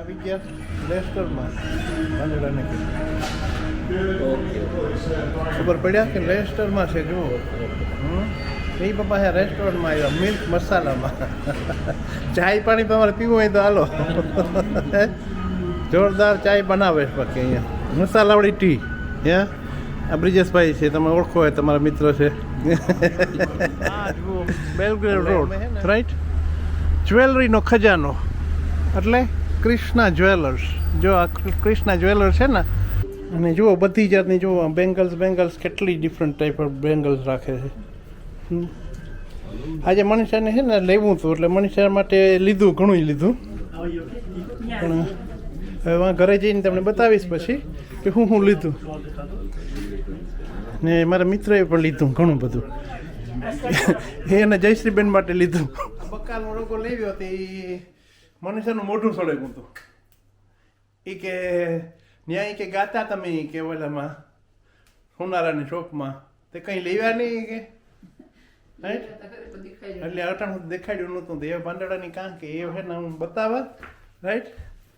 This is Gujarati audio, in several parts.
આવી ગયા લેસ્ટરમાં પાંદડાને ખબર પડ્યા કે લેસ્ટરમાં છે? જુઓ. એ પપ્પા છે રેસ્ટોરન્ટમાં આવ્યા મિલ્ક મસાલામાં. ચાય પાણી તમારે પીવું હોય તો હાલો. જોરદાર ચાય બનાવે છે બાકી અહીંયા. મસાલાવાળી ટી. હે? આ બ્રિજેશભાઈ છે તમે ઓળખો હોય તમારા મિત્ર છે. બેલગ્રેડ રોડ રાઈટ જ્વેલરીનો ખજાનો. એટલે ક્રિષ્ના જ્વેલર્સ. જો આ ક્રિ- ક્રિષ્ના જ્વેલર્સ છે ને, અને જુઓ બધી જાતની, જુઓ બેંગલ્સ બેંગલ્સ કેટલી ડિફરન્ટ ટાઈપ ઓફ બેંગલ્સ રાખે છે. આજે મનીષાને છે ને લેવું હતું, એટલે મનીષા માટે લીધું ઘણું લીધું. પણ હવે ઘરે જઈને તમને બતાવીશ પછી કે હું હું લીધું. ને મારા મિત્રએ પણ લીધું, ઘણું બધું. એને જયશ્રીબેન માટે લીધું. બકાલનો લેવ્યો તે મનીષાનું મોઢું સળેગું હતું એ કે ન્યાય કે ગાતા તમે કે ઓલામાં, સોનારાની શોપમાં તે કંઈ લેવા નહીં કે. રાઈટ એટલે અટાણું દેખાડ્યું નહોતું. તે પાંદડાની કાં કે એ છે ને હું બતાવવા રાઈટ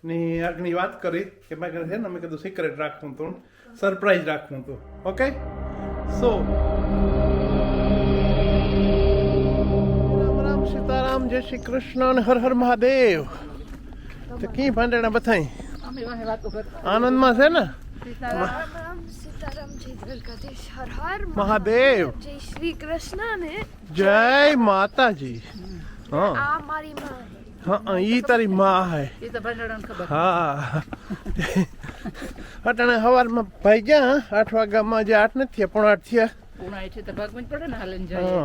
ને આગની વાત કરી કે મેં કીધું છે ને, મેં કીધું સિક્રેટ રાખવું હતું સરપ્રાઈઝ રાખવું હતું ઓકે સો સીતારામ જય શ્રી કૃષ્ણ અને હર હર મહાદેવ. તો કી ભાંડેણા બથાઈ આનંદમાં છે ને? રામ રામ મહાદેવ. જય શ્રી કૃષ્ણ ને જય માતાજી. હા. મારી હા ઈ તારી માં હે. હા. અટાણે સવારમાં ભાઈ ગયા આઠ વાગ્યામાં જે આઠ નથી પણ આઠ થયા.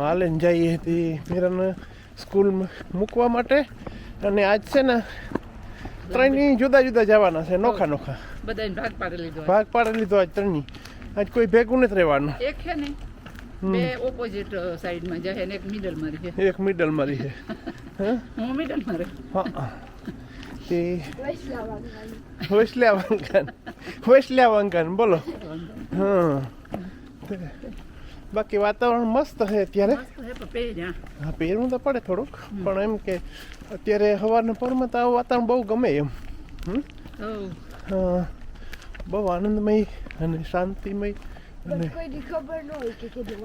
હાલે જઈએ તે મીરાને. સ્કૂલ મૂકવા માટે. અને આજ છે ને ત્રણની જુદા જુદા જવાના છે નોખા નોખા. બધાને ભાગ પાડી લીધો ભાગ પાડી લીધો આજ ત્રણની આજ કોઈ ભેગું નથી રહેવાનું. એક છે ને બે ઓપોઝિટ સાઈડમાં જાય ને એક મિડલમાં રહે. એક મિડલ મારી છે હા મિડલમાં રહે. હા. તે વૈસલ્યા વાંકાન વાંકાન બોલો હા. બાકી વાતાવરણ મસ્ત છે અત્યારે. મસ્ત હે પહેરવું તો પડે થોડુંક પણ એમ કે અત્યારે સવારના પરમાં તો વાતાવરણ બહુ ગમે એમ. હા, બહુ આનંદમય અને શાંતિમય અને પણ કોઈની ખબર ન હોય કે કીધું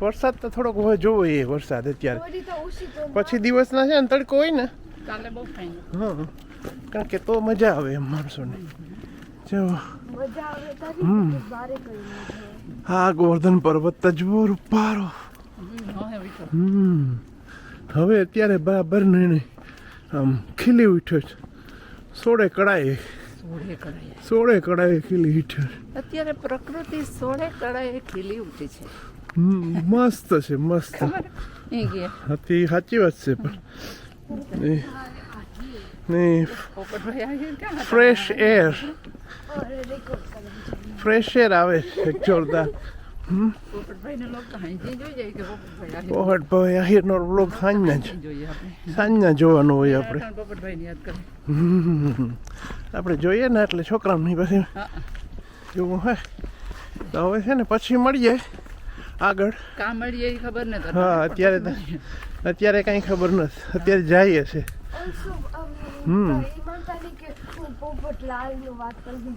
વરસાદ તો થોડોક હવે જોવો એ વરસાદ અત્યારે. પછી દિવસના છે ને તડકો હોય ને. કાલે બહુ ફાઈન હા કારણ કે તો મજા આવે એમ માણસોને. જો મજા આવે તારી હમ. તો બારે કઈ ન થાય હા ગોવર્ધન પર્વત તજવો રૂપારો હવે હવે અત્યારે બરાબર નહીં નહીં આમ ખીલી ઉઠ્યો છે સોળે કડાઈ સોળે કડાએ ખીલી ઉઠ્યો અત્યારે પ્રકૃતિ સોળે કડાએ ખીલી ઉઠી છે મસ્ત છે મસ્ત હતી સાચી વાત છે પણ હતા? ફ્રેશ એર ફ્રેશ એર આવે છે જોરદાર. પોપટભાઈને લોકો હાંજી જોઈ જાય કે પોપટભાઈ પોહટ ભાઈ આહિરનો બ્લોગ સાંજના જ આપણે સાંજના જોવાનું હોય આપણે. અટાણે પોપટભાઈને યાદ કરે. હમ. આપણે જોઈએ ને એટલે છોકરાઓની પાસે જોવું હે. તો હવે છે ને પછી મળીએ આગળ. મળીએ ખબર નથી. હા અત્યારે તો અત્યારે કાંઈ ખબર નથી. અત્યારે જઈએ છે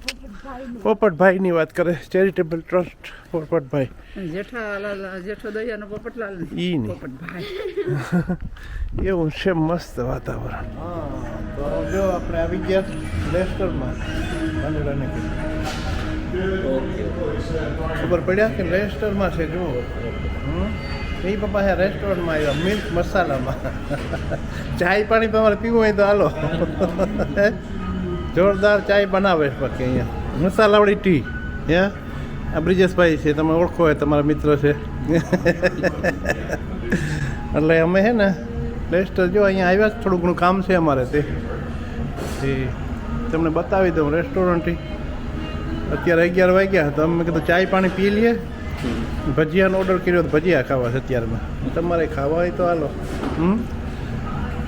પોપટભાઈ નું પોપટભાઈની વાત. કરે ચેરિટેબલ ટ્રસ્ટ પોપટભાઈ. જેઠાલાલ જેઠો દયાનો પોપટલાલ ને ઈ. પોપટભાઈ. એવું છે મસ્ત વાતાવરણ. તો જો આપણે આવી ગયા લેસ્ટરમાં પાંદડાને ખબર પડ્યા કે લેસ્ટરમાં છે જુઓ. હમ? એ પપ્પા છે રેસ્ટોરન્ટમાં આવ્યા મિલ્ક મસાલામાં. ચાય પાણી તમારે પીવું હોય તો હાલો. જોરદાર ચાય બનાવે છે બાકી અહીંયા. મસાલાવાળી ટી હે? આ બ્રિજેશભાઈ છે, તમે ઓળખો હોય, તમારા મિત્ર છે. એટલે અમે છે ને લેસ્ટર જો અહીંયા આવ્યા છે, થોડું ઘણું કામ છે અમારે તે. તમને બતાવી દઉં રેસ્ટોરન્ટ અત્યારે અગિયાર વાગ્યા તો અમે કીધું ચાય પાણી પી લઈએ. ભજીયાનો ઓર્ડર કર્યો તો ભજીયા ખાવા છે અત્યારમાં. તમારે ખાવા હોય તો હાલો. હમ?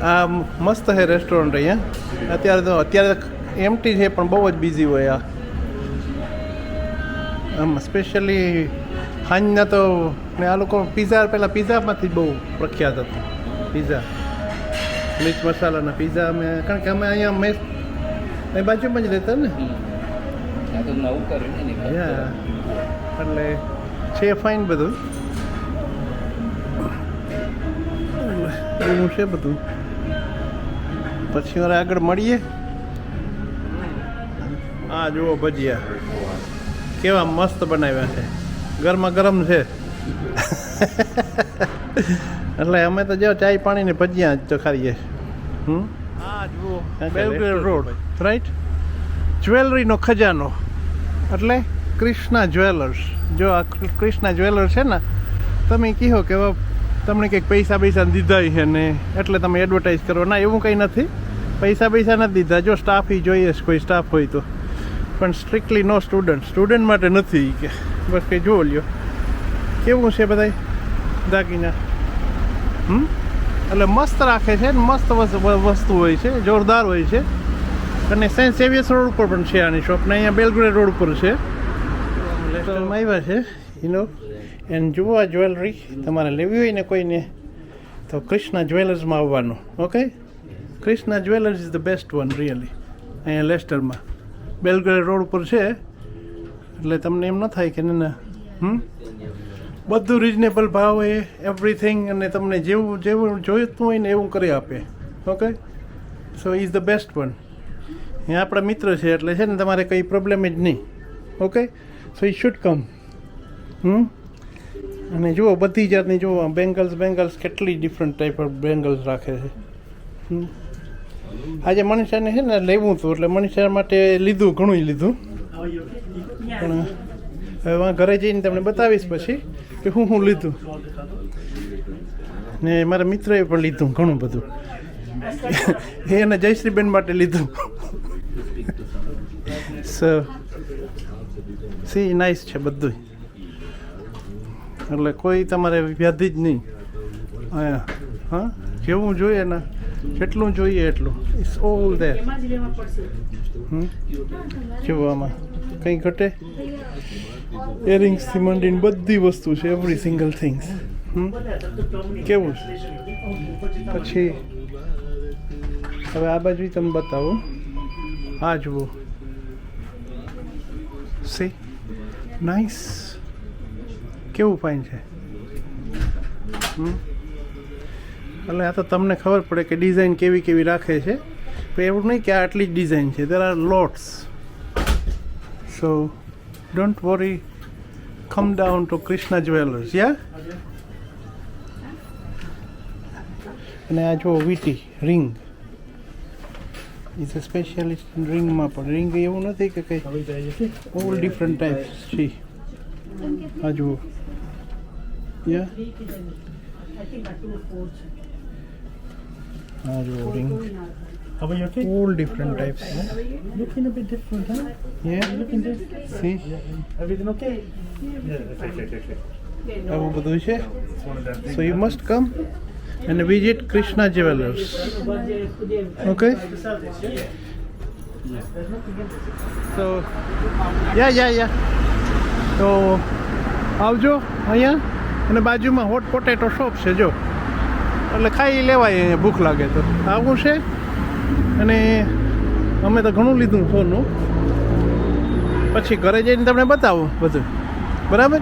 આ મસ્ત છે રેસ્ટોરન્ટ અહીંયા. અત્યારે તો અત્યારે એમટી છે પણ બહુ જ બિઝી હોય આ. આમ સ્પેશિયલી હાંજના તો ને આ લોકો પીઝા પહેલાં પીઝામાંથી બહુ પ્રખ્યાત હતું. પીઝા મિર્ચ મસાલાના પીઝા અમે કારણ કે અમે અહીંયા મેસ એ બાજુમાં જ રહેતા ને? નવું કર્યું એટલે છે ફાઇન બધું એવું છે બધું પછી મારે આગળ મળીએ આ જુઓ ભજીયા। કેવા મસ્ત બનાવ્યા છે। ગરમા ગરમ છે। એટલે અમે તો જો ચાય પાણી ને ભજીયા જ ચખારીએ હમ? રોડ રાઈટ જ્વેલરીનો ખજાનો. એટલે ક્રિષ્ના જ્વેલર્સ. જો આ ક્રિષ્ના જ્વેલર છે ને, તમે કહો કે તમને કંઈક પૈસા પૈસા દીધા છે ને, એટલે તમે એડવર્ટાઇઝ કરો. ના, એવું કંઈ નથી. પૈસા પૈસા નથી દીધા. જો સ્ટાફ ઈ જોઈએ છે, કોઈ સ્ટાફ હોય તો. પણ સ્ટ્રિક્ટલી નો સ્ટુડન્ટ સ્ટુડન્ટ માટે નથી કે. બસ કંઈ જોવો લ્યો. કેવું છે બધાય? દાગીના. હમ? એટલે મસ્ત રાખે છે ને, મસ્ત વસ્તુ હોય છે, જોરદાર હોય છે. અને સેન્ટ સેવિયર્સ રોડ ઉપર પણ છે આની શોપ ને, અહીંયા બેલગ્રેડ રોડ ઉપર છે. લેસ્ટરમાં આવ્યા છે યુનો એન્ડ જુઓ જ્વેલરી તમારે લેવી હોય ને કોઈને, તો કૃષ્ણા જ્વેલર્સમાં આવવાનું okay Krishna jewellers is the best one really અહીંયા લેસ્ટરમાં બેલગ્રેડ રોડ ઉપર છે, એટલે તમને એમ ન થાય કે ના, હમ? બધું રિઝનેબલ ભાવ એ એવરીથિંગ અને તમને જેવું જેવું જોઈતું હોય ને એવું કરી આપે okay so is the best one એ આપણા મિત્ર છે, એટલે છે ને તમારે કંઈ પ્રોબ્લેમ જ નહીં okay so E should come હમ અને જુઓ, બધી જાતની જુઓ બેંગલ્સ બેંગલ્સ કેટલી ડિફરન્ટ ટાઈપ ઓફ બેંગલ્સ રાખે છે. આજે મનીષાને છે ને લેવું હતું, એટલે મનીષા માટે લીધું ઘણું લીધું. પણ હવે ઘરે જઈને તમને બતાવીશ પછી કે હું હું લીધું. ને મારા મિત્રએ પણ લીધું ઘણું બધું. એને જયશ્રીબેન માટે લીધું. સો સી નાઇસ છે બધું એટલે કોઈ તમારે વ્યાધિ જ નહીં. હા? જેવું જોઈએ ને, જેટલું જોઈએ એટલું. ઇટ્સ ઓલ ધેર જોવામાં. કંઈ ઘટે? એરિંગ્સથી માંડીને બધી વસ્તુ છે એવરી સિંગલ થિંગ્સ કેવું પછી, હવે આ બાજુ તમે બતાવો. આ જુઓ. સી નાઇસ કેવું ફાઇન છે? એટલે આ તો તમને ખબર પડે કે ડિઝાઇન કેવી કેવી રાખે છે. પણ એવું નહીં કે આટલી જ ડિઝાઇન છે. There are lots so don't worry come down to Krishna jewellers યા અને આ જો વીટી રિંગ ઇઝ અ સ્પેશિયાલિસ્ટ રિંગમાં પણ રિંગ એવું નથી કે કંઈ ઓલ ડિફરન્ટ ટાઈપ્સ છે આ જુઓ આ જુઓ ring How are you okay? All different types. Yeah? Looking a bit different, huh? Yeah. Looking different. See? Yeah. Everything okay? Yeah, okay, okay, okay. આવું બધું છે. So you must come and visit Krishna Jewelers. Okay? So, yeah, yeah, yeah. તો આવજો અહીંયા. અને બાજુમાં હોટ પોટેટો શોપ છે જો. એટલે ખાઈ લેવાય અહીંયા ભૂખ લાગે તો. આવું છે. અને અમે તો ઘણું લીધું સોનું. પછી ઘરે જઈને તમને બતાવું બધું. બરાબર?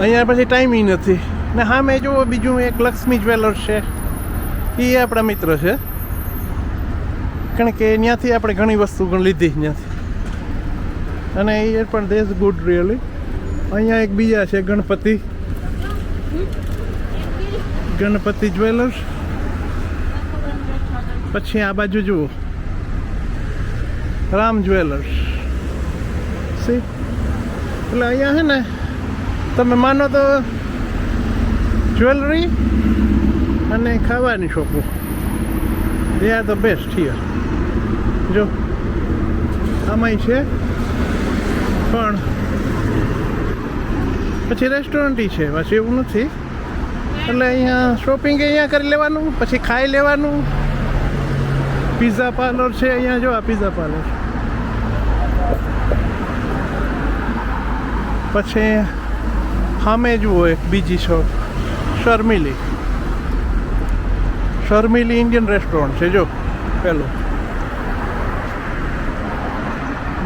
અહીંયા પછી ટાઈમ નથી. ને હા મેં જુઓ બીજું એક લક્ષ્મી જ્વેલર્સ છે. એ આપણા મિત્ર છે. કારણ કે ત્યાંથી આપણે ઘણી વસ્તુ પણ લીધી ત્યાંથી. અને એ પણ દેશ ગુડ રિયલી અહીંયા એક બીજા છે, ગણપતિ. ગણપતિ જ્વેલર્સ. પછી આ બાજુ જુઓ. રામ જ્વેલર્સ. સી એટલે અહીંયા છે ને, તમે માનો તો જ્વેલરી અને ખાવાની શોપો. They are the best here જો, આમાંય છે, પણ પછી રેસ્ટોરન્ટ છે પછી એવું નથી. એટલે અહીંયા શોપિંગ અહીંયા કરી લેવાનું, પછી ખાઈ લેવાનું. પીઝા પાર્લર છે અહીંયા, જો આ પીઝા પાર્લર પછી સામે જુઓ એક બીજી shop Sharmili. Sharmili Indian restaurant છે, જો પહેલું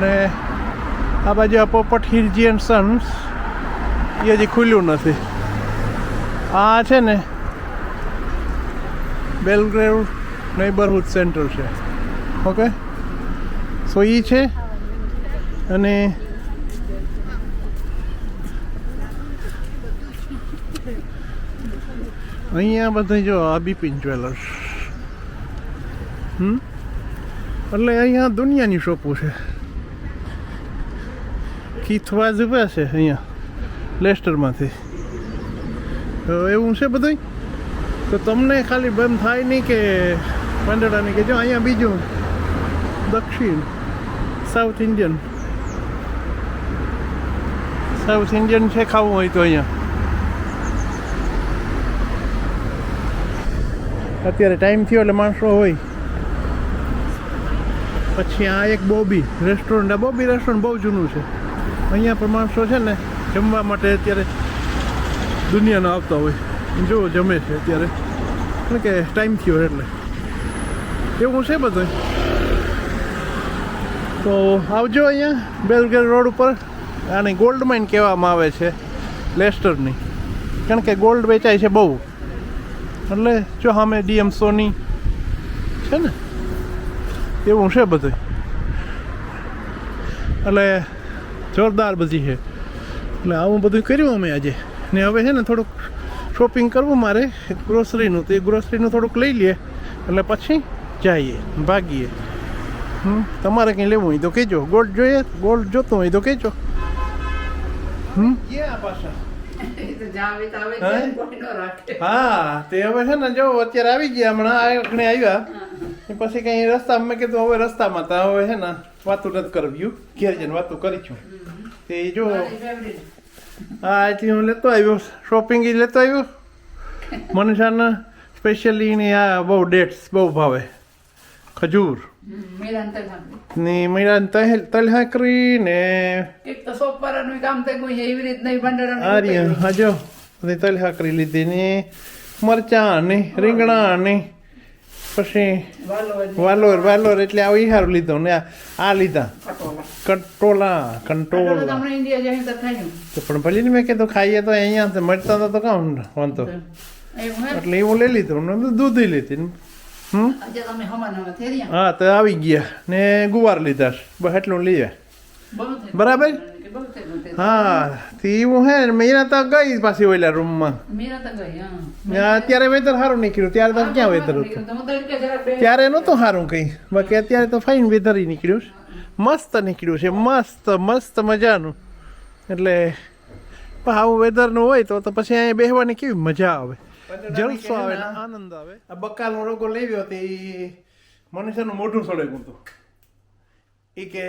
ને આ બાજુ આ પોપટ હિરજી એન્ડ સન્સ, એ હજી ખુલ્યું નથી. આ છે ને, બેલગ્રેવ નેબરહુડ સેન્ટર છે. ઓકે? સો એ છે, અને અહીંયા બધા જો આ બિપિન જ્વેલર્સ હમ? એટલે અહીંયા દુનિયાની શોપો છે. કીથવાજ ઊભા છે અહીંયા લેસ્ટરમાંથી તો એવું છે બધું તો તમને ખાલી બંધ થાય નહીં કે પાંદડાની કે જો અહીંયા બીજું દક્ષિણ સાઉથ ઇન્ડિયન સાઉથ ઇન્ડિયન છે ખાવું હોય તો અહીંયા. અત્યારે ટાઈમ થયો એટલે માણસો હોય. પછી આ એક બોબી રેસ્ટોરન્ટ આ બોબી રેસ્ટોરન્ટ બહુ જૂનું છે. અહીંયા પણ માણસો છે ને જમવા માટે અત્યારે દુનિયાના આવતા હોય. જો જમે છે અત્યારે. કારણ કે ટાઈમ થયો એટલે. એવું છે બધું તો આવજો અહીંયા બેલગેર રોડ ઉપર. આને ગોલ્ડ માઇન કહેવામાં આવે છે લેસ્ટરની કારણ કે ગોલ્ડ વેચાય છે બહુ. એટલે જો સામે ડીએમ સોની છે ને, એવું છે બધું એટલે જોરદાર બધી છે. એટલે આવું બધું કર્યું અમે આજે. ને હવે છે ને થોડુંક શોપિંગ કરવું મારે ગ્રોસરીનું તો એ ગ્રોસરીનું થોડુંક લઈ લઈએ. એટલે પછી જઈએ, ભાગીએ. હમ, તમારે કંઈ લેવું હોય તો કહેજો. ગોલ્ડ જોઈએ ગોલ્ડ જોતું હોય તો કહેજો. હમ? પાછા. હે? છે, તે હવે છે ને જો અત્યારે આવી ગયા હમણાં આ એકણે આવ્યા. પછી કઈ રસ્તામાં મેં કીધું હવે રસ્તામાં તો હવે છે ને વાતું નથી કરવ્યું ઘેર જઈને વાતું કરીશું. તે જો. હા એટલે હું લેતો આવ્યો શોપિંગ લેતો આવ્યો. મનીષાને સ્પેશિયલી એની આ બહુ ડેટ્સ બહુ ભાવે. ખજૂર. હમ, મેળાને તલ સાંભળી. ને મીરાને તલ તલહાકરી ને એક તો શોપ વાળાનું કામ થઈ ગયું છે એવી રીતના ઈ ભંડારાનું આર્ય ઉતર્યું. હા જો બધી લીધી ને મરચાં ને રીંગણા ને પછી વાલોર વાલોર એટલે આ હારું લીધો ને આ લીધા. કંટોલા કંટોલા પણ ભલે ને મેં કીધું ખાઈએ તો અહીંયા તો મળતા હતા તો કામ વાંધો એટલે એવું લઈ લીધું ને દૂધ લીધી હા તો આવી ગયા. ને ગુવાર લીધા. બસ એટલું લઈએ બરાબર? હા એવું હે મેરા તો ગઈ પાછી ઓલા રૂમમાં. અત્યારે વેધર સારું નીકળ્યું. ત્યારે તો ક્યાં વેધર હતું ત્યારે નહોતું સારું કંઈ. બાકી અત્યારે તો ફાઇન વેધર નીકળ્યું મસ્ત નીકળ્યું છે. મસ્ત મસ્ત મજાનું. એટલે આવું વેધરનું હોય તો તો પછી અહીંયા બેસવાની કેવી મજા આવે. જલસો આવે ને આનંદ આવે આ બકાલનો રોગો લેવ્યો તે મનુષ્યનું મોઢું સડે હતું એ કે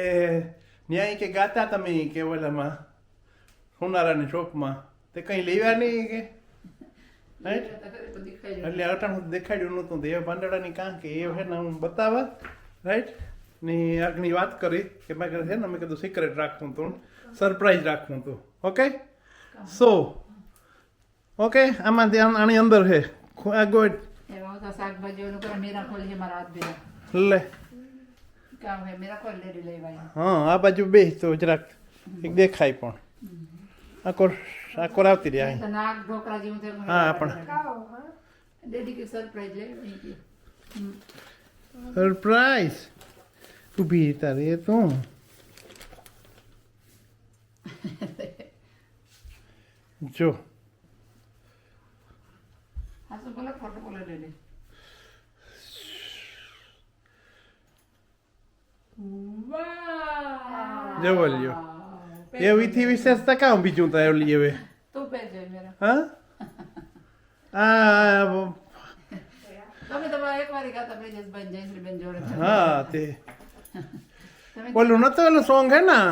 ન્યાય કે ગાતા તમે કે ઓલામાં સોનારાની શોપમાં તે કંઈ લેવા નહીં કે રાઈટ છે. એટલે અટાણું દેખાડ્યું નહોતું તો એ પાંદડાની કાં કે એ છે ને હું બતાવવા રાઈટ ને આગની વાત કરી કે મેં કીધું છે ને મેં કીધું સિક્રેટ રાખવું હતું સરપ્રાઈઝ રાખવું હતું ઓકે સો ઓકે આમાં ધ્યાન આની અંદર છે આ ગોળ. એમાં તો શાકભાજી કરે, મીરા ખોલી છે મારા હાથ. ભેગા. લે. કામ હે, મીરા ખોલી લેડી લેવાય. હા આ બાજુ બે તો જરાક એક દેખાય પણ. આકોર આકોર આવતી રહી નાક ઢોકળા જેવું થયું હા, પણ- ડેડી કે સરપ્રાઈઝ લે સરપ્રાઈઝ ઊભી તારી એ તો. જો હા તો બોલો ફોટો બોલો ડેડી વાહ જવો લ્યો એવીથી વિશેષતા કામ બીજું તો ઓલી હવે તું પહેરજો મેરા. હા? આ તમે તો એકવાર ગાતા બ્રિજેશભાઈ જયશ્રીબેન જોડે હા તે. ઓલું નતો ઓલું સોંગ હે ના?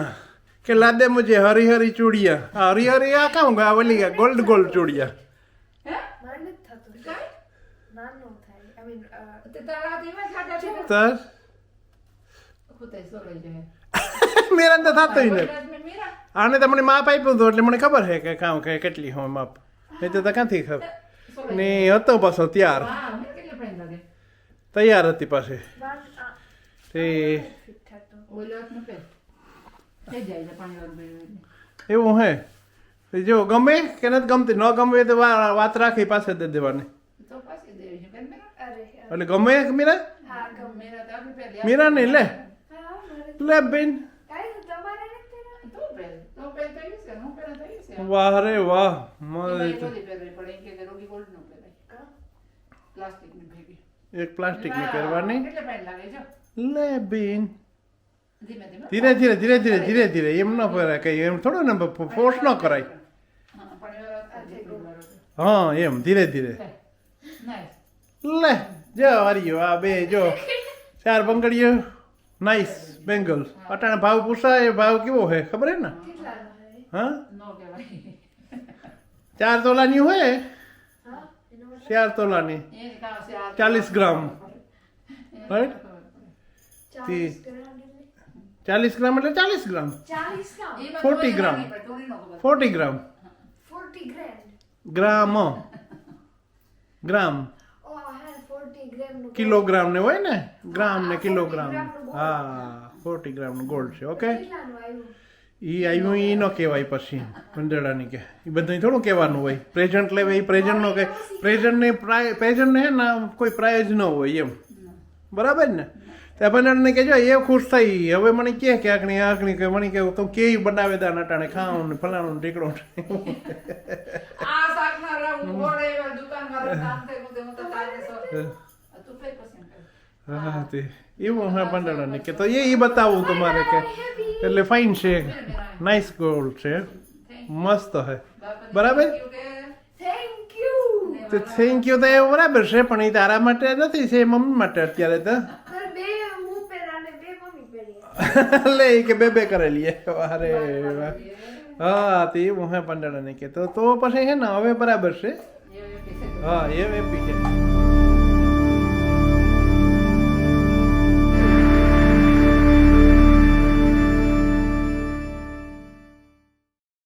કે લાદે મુજે હરી હરી ચૂડિયા. આ હરી હરી આ કામ ગા ઓલી ગોલ્ડ ગોલ્ડ ચૂડિયા. તારા હાથ એવા જ હાથા છે ને? તર ખૂતાઈ સોરાઈ જાય. મેરા તો થતો ને ગુજરાતમાં મીરા? આને તો મને માપ આપ્યું હતું એટલે મને ખબર છે કે કામ કે કેટલી હોય માપ. એ તો તો ક્યાંથી ખબર? ને હતો પાછો ત્યાર. તૈયાર હતી પાસે તે. એવું હે? તે જો ગમે કે નથી ગમતી ન ગમે તો વા- વાત રાખી પાસે દે દેવાની. એટલે ગમે કે મીરા? મીરા નહીં લે. લે બેન કાંઈ તો તમારે નથી પહેરવાનું? તો તો તો છે હું પહેરા તો ઈ છે વાહ રે વાહ બધી પહેરવી પડે કે કે રોગી ગોલ્ડ નો પહેરાય પ્લાસ્ટિકની ભેગી એક પ્લાસ્ટિકની પહેરવાની કેટલે ફાઇન લાગે જો લે બેન ધીમે ધીમે ધીરે ધીરે ધીરે ધીરે ધીરે ધીરે એમ ન કરાય કઈ એમ થોડો ને ફોર્સ ન કરાય હા એમ ધીરે ધીરે લે જો હરિયો આ બે જો ચાર બંગડીઓ નાઈસ બેંગલ અટાણે ભાવ પૂછાય ભાવ કેવો હે ખબર હે ને કેટલાનો હે? હા નો કહેવાય ચાર તોલાની હોય હા એનો મતલબ ચાર તોલાની એ જ કામ છે આ 40 ગ્રામ. એને Right? ખબર પડે. ચાલીસ ગ્રામ એટલે? ચાલીસ ગ્રામ એટલે ચાલીસ ગ્રામ ચાલીસ ગ્રામ એમાં 40 કોઈ ગ્રામ. નહીં પડે, થોડી નો ખબર. ફોર્ટી ગ્રામ ફોર્ટી ગ્રામ ગ્રામ ગ્રામ ઓ હા ફોર્ટી ગ્રામનું કિલોગ્રામ ને હોય ને? ગ્રામ ને કિલોગ્રામ. 40 ગ્રામનું gold. હા ફોર્ટી ગ્રામનું ગોલ્ડ છે ઓકે એ આવ્યું? એ ન કહેવાય પછી મંડળાની કે. એ બધું થોડું કહેવાનું હોય. પ્રેઝન્ટ લેવે એ પ્રેઝન્ટ નો કે. પ્રેઝન્ટ ને પ્રેઝન્ટ ને હે ને કોઈ પ્રાઇઝ ન હોય એમ. બરાબર ને? તે મંડળને કહેજો એ ખુશ થઈ. હવે મને કહે કે આકણી આકણી કે મને કે તો કે બનાવે દા નટાણે ખાવાનું ને ફલાણું ઢીકડો આ શાકના રામ ગોળે એવા હું તો એવું હા મંડળાને કે તો એ ઈ બતાવું તમારે કે એટલે ફાઇન છે નાઇસ ગોલ્ડ છે મસ્ત હે બરાબર? થેન્ક યુ તો થેન્ક યુ તો એ બરાબર છે પણ એ તારા માટે નથી છે એ મમ્મી માટે અત્યારે તો લે કે બે બે કરેલી અરે વાહ. હા તે એવું હે પંડળાને કે તો તો પછી હે ને હવે બરાબર છે હા એ એપી છે